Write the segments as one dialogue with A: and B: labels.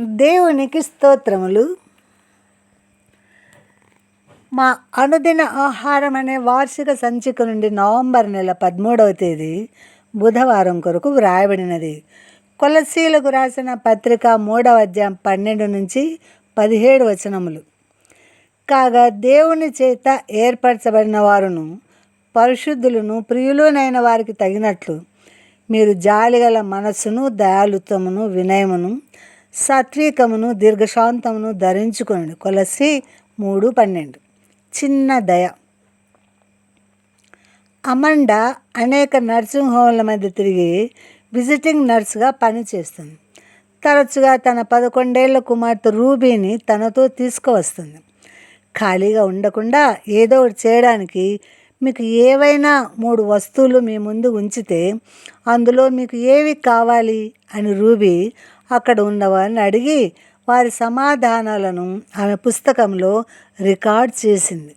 A: దేవునికి స్తోత్రములు. మా అనుదిన ఆహారం అనే వార్షిక సంచిక నుండి నవంబర్ నెల పదమూడవ తేదీ బుధవారం కొరకు వ్రాయబడినది. కొలసీలకు రాసిన పత్రిక మూడవ అధ్యాయం పన్నెండు నుంచి పదిహేడు వచనములు. కాగా దేవుని చేత ఏర్పరచబడిన వారును పరిశుద్ధులను ప్రియులునైన వారికి తగినట్లు మీరు జాలిగల మనస్సును దయాలుత్వమును వినయమును సాత్వికమును దీర్ఘశాంతమును ధరించుకోండి కొలసి మూడు పన్నెండు. చిన్న దయ. అమండ అనేక నర్సింగ్ హోమ్ల మధ్య తిరిగి విజిటింగ్ నర్సుగా పనిచేస్తుంది. తరచుగా తన పదకొండేళ్ళ కుమార్తె రూబీని తనతో తీసుకువస్తుంది. ఖాళీగా ఉండకుండా ఏదో ఒకటి చేయడానికి మీకు ఏవైనా మూడు వస్తువులు మీ ముందు ఉంచితే అందులో మీకు ఏవి కావాలి అని రూబీ అక్కడ ఉన్నవారిని అడిగి వారి సమాధానాలను ఆమె పుస్తకంలో రికార్డ్ చేసింది.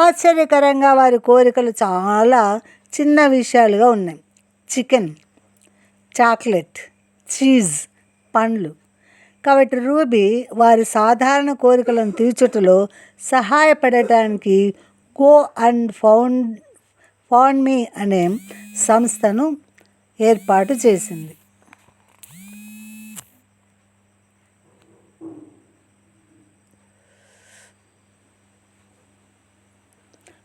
A: ఆశ్చర్యకరంగా వారి కోరికలు చాలా చిన్న విషయాలుగా ఉన్నాయి. చికెన్ చాక్లెట్ చీజ్ పండ్లు. కాబట్టి రూబీ వారి సాధారణ కోరికలను తీర్చుటలో సహాయపడటానికి go and found found me అనే సంస్థను ఏర్పాటు చేసింది.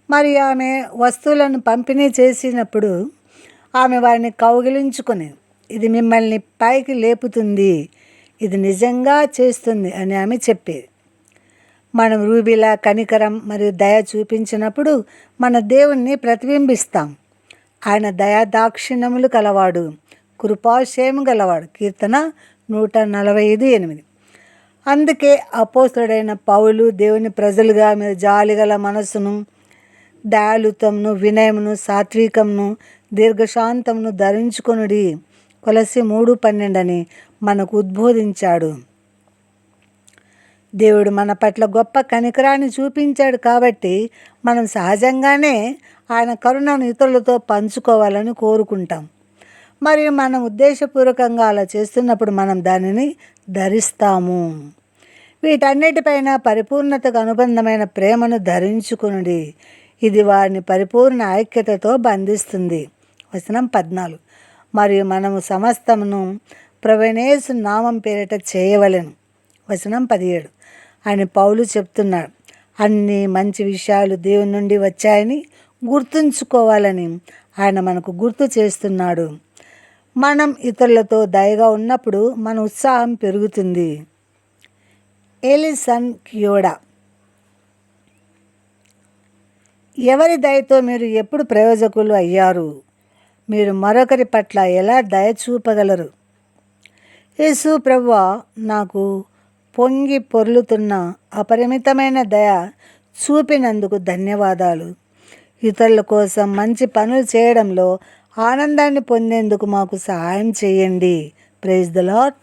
A: మరి ఆమె వస్తువులను పంపిణీ చేసినప్పుడు ఆమె వారిని కౌగిలించుకుని ఇది మిమ్మల్ని పైకి లేపుతుంది ఇది నిజంగా చేస్తుంది అని ఆమె చెప్పేది. మనం రూబిలా కనికరం మరియు దయ చూపించినప్పుడు మన దేవుణ్ణి ప్రతిబింబిస్తాం. ఆయన దయా దాక్షిణ్యములు కలవాడు కృపాశయము గలవాడు. కీర్తన నూట నలభై ఐదు ఎనిమిది. అందుకే అపోస్తుడైన పౌలు దేవుని ప్రజలుగా మీరు జాలిగల మనసును దయాలుతమును వినయమును సాత్వికమును దీర్ఘశాంతమును ధరించుకొనుడి. కొలసి మూడు పన్నెండని మనకు ఉద్బోధించాడు. దేవుడు మన పట్ల గొప్ప కనికరాన్ని చూపించాడు కాబట్టి మనం సహజంగానే ఆయన కరుణను ఇతరులతో పంచుకోవాలని కోరుకుంటాం. మరియు మనం ఉద్దేశపూర్వకంగా అలా చేస్తున్నప్పుడు మనం దానిని ధరిస్తాము. వీటన్నిటిపైన పరిపూర్ణతకు అనుబంధమైన ప్రేమను ధరించుకునుడి. ఇది వారిని పరిపూర్ణ ఐక్యతతో బంధిస్తుంది. వచనం పద్నాలుగు. మరియు మనము సమస్తమును ప్రవణేశు నామం పేరిట చేయవలెను. వచనం పదిహేడు. ఆయన పౌలు చెప్తున్నాడు. అన్ని మంచి విషయాలు దేవుని నుండి వచ్చాయని గుర్తుంచుకోవాలని ఆయన మనకు గుర్తు చేస్తున్నాడు. మనం ఇతరులతో దయగా ఉన్నప్పుడు మన ఉత్సాహం పెరుగుతుంది. ఎలిసన్ క్యూడా. ఎవరి దయతో మీరు ఎప్పుడు ప్రయోజకులు అయ్యారు? మీరు మరొకరి పట్ల ఎలా దయ చూపగలరు? యేసు ప్రభు నాకు పొంగి పొర్లుతున్న అపరిమితమైన దయ చూపినందుకు ధన్యవాదాలు. ఇతరుల కోసం మంచి పనులు చేయడంలో ఆనందాన్ని పొందేందుకు మాకు సహాయం చేయండి. Praise the lot